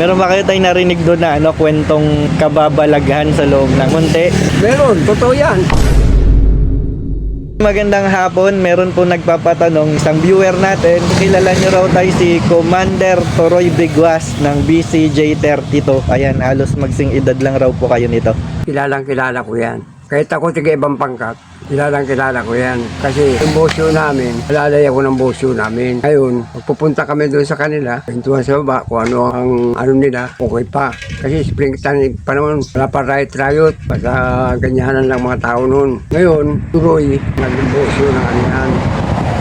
Meron ba kayo tayo narinig doon na ano, kwentong kababalaghan sa loob ng munti? Meron, totoo yan. Magandang hapon, meron po nagpapatanong isang viewer natin. Kilala niyo raw tayo si Commander Toroy Biguas ng BCJ32. Ayan, halos magsing edad lang raw po kayo nito. Kilalang kilala ko yan. Kahit ako tiga ibang pangkat, kilalang kilala ko yan. Kasi yung bosyo namin, alalay ako ng bosyo namin. Ngayon, magpupunta kami doon sa kanila, pintuan sa baba, kung ano ang ano nila, okay pa. Kasi spring tanic pa naman, wala pa riot riot, basta ganyanan lang mga tao noon. Ngayon, tuloy, naging bosyo ng yan.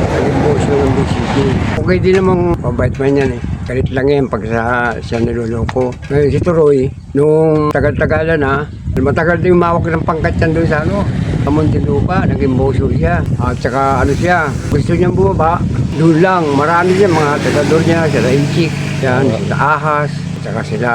Naging bosyo ng BCC. Okay din namang mabait man yan eh. Galit lang yan pag sa, siya niloloko. Ngayon si Turoy, nung tagal-tagalan na, matagal din umawak ng pangkat yan doon sa ano, sa Muntinlupa, naging boso siya. At saka ano siya, gusto niyang bumaba, doon lang, marami siya, mga tagador niya, sila Inchik, yan, sila Ahas, saka sila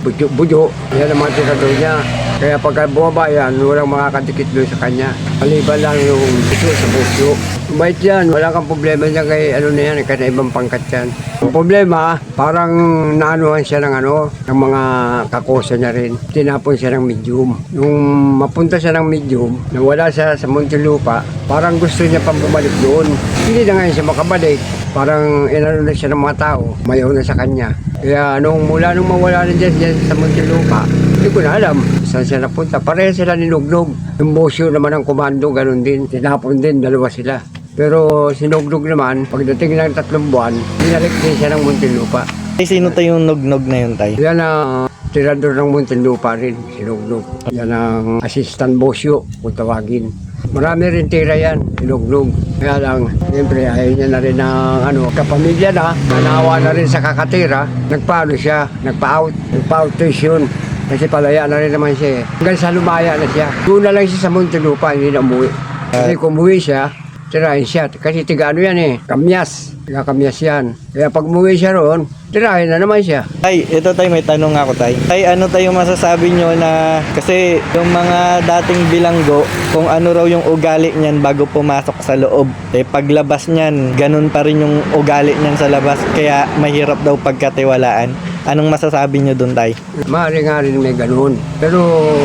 Budyo-Budyo, yan ang mga tirador niya. Kaya pagka bumaba yan, walang makakadikit doon sa kanya. Maliban lang yung ito sa busyo. Mabait yan, wala kang problema niya kay ano na yan, kaya ibang pangkat yan. Ang problema, parang naanuhan siya ng ano, ng mga kakosa niya rin. Tinapon siya ng medium. Nung mapunta siya ng medium, nawala siya sa Muntinlupa, parang gusto niya pang bumalik doon. Hindi na ngayon siya makabalik. Parang inano na siya ng mga tao, mayaw na sa kanya. Kaya nung mula nung mawala na dyan, dyan sa Muntinlupa, hindi ko na alam saan siya napunta. Pareha sila ninugnog. Yung bosyo naman ng komando, ganun din. Tinapon din, dalawa sila. Pero sinugnog naman, pagdating ng tatlong buwan, binalik din siya ng Muntinlupa. Ay, sino tayo yung nugnog na yun tayo? Yan ang tirador ng Muntinlupa rin, sinugnog. Yan ang assistant bosyo, kung tawagin. Marami rin tira yan, sinugnog. Kaya lang, siyempre ayaw niya na rin ng ano, kapamilya na, nanawa na rin sa kakatira, nagpaano siya, nagpa-out, nagpa-outation. Kasi palaya na rin naman siya eh. Hanggang sa lumaya na siya. Doon na lang siya sa Muntinlupa, hindi na umuwi. Kasi kung siya, tirahin siya. Kasi tiga ano yan eh, kamyas. Tiga kamyas yan. Kaya pag umuwi siya roon, tirahin na naman siya. Tay, ito tay, may tanong ako tay. Tay, ano tayo masasabi nyo na kasi yung mga dating bilanggo, kung ano raw yung ugali niyan bago pumasok sa loob. Eh, paglabas niyan, ganun pa rin yung ugali niyan sa labas. Kaya mahirap daw pagkatiwalaan. Anong masasabi nyo dun tay? Maaari nga rin may ganun. Pero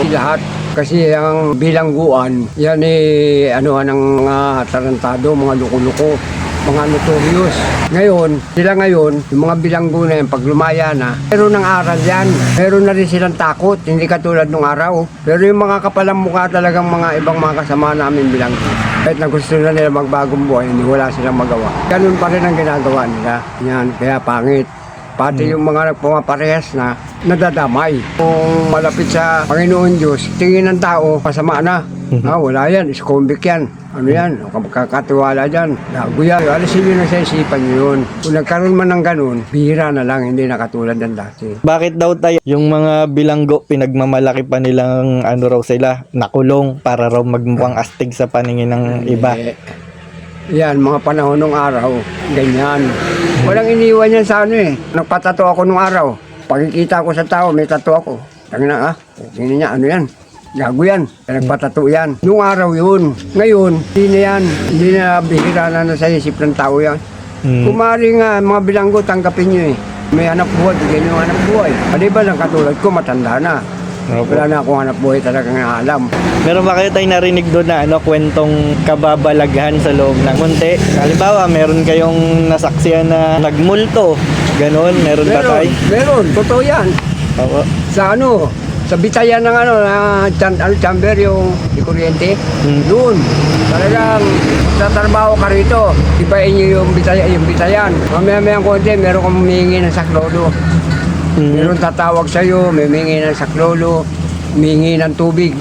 lahat, kasi ang bilangguan, yan eh, ano, ng mga tarantado, mga luko-luko, mga notorious. Ngayon, sila ngayon, yung mga bilanggo na yan, pag lumaya na, meron ng aral yan. Meron na rin silang takot, hindi katulad nung araw. Pero yung mga kapalang mukha talagang mga ibang mga kasama namin bilanggo. Kahit na gusto na nila magbagong buhay, hindi wala silang magawa. Ganun pa rin ang ginagawa nila. Yan, kaya pangit. Pati yung mga nagpumaparehas na nadadamay. Kung malapit sa Panginoon Diyos, tingin ng tao, pasama na. Ah, wala yan, iskumbik yan. Ano yan, kakatiwala dyan. Gago yan. Alisin nyo na sa isipan nyo yun. Kung nagkaroon man ng ganun, bihira na lang, hindi na katulad ng dati. Bakit daw tayo yung mga bilanggo pinagmamalaki pa nilang ano raw sila nakulong para raw magmukhang astig sa paningin ng iba. Eh, yan, mga panahon ng araw, ganyan. Walang iniwan yan sa ano eh. Nagpatato ako nung araw. Pagkikita ko sa tao, may tato ako. Tangin na ah, hindi niya, ano yan? Gago yan. Nagpatato yan. Nung araw yun. Ngayon, hindi na yan. Hindi na bihira na nasa isip ng tao yan. Hmm. Kumari nga, mga bilanggo, tanggapin nyo eh. May hanap buhay, bigyan nyo hanap buhay. Di ba lang katulad ko, matanda na. Opo. Wala na akong hanap buhay talagang alam. Meron ba kayo tayo narinig doon na ano, kwentong kababalaghan sa loob ng munti? Halimbawa, meron kayong nasaksiyan na nagmulto. Ganon, meron ba tayo? meron, totoo yan. Oo. sa ano, sa bitayan ng ano, na chan, ano, chamber yung di kuryente, Hmm. doon. Talagang sa trabaho ka rito, ipain niyo yung bitayan, yung bitayan. Mamaya-maya konti, meron kang humingi ng saklolo. Hmm. Meron tatawag sa'yo, may humingi ng saklolo, humingi ng tubig.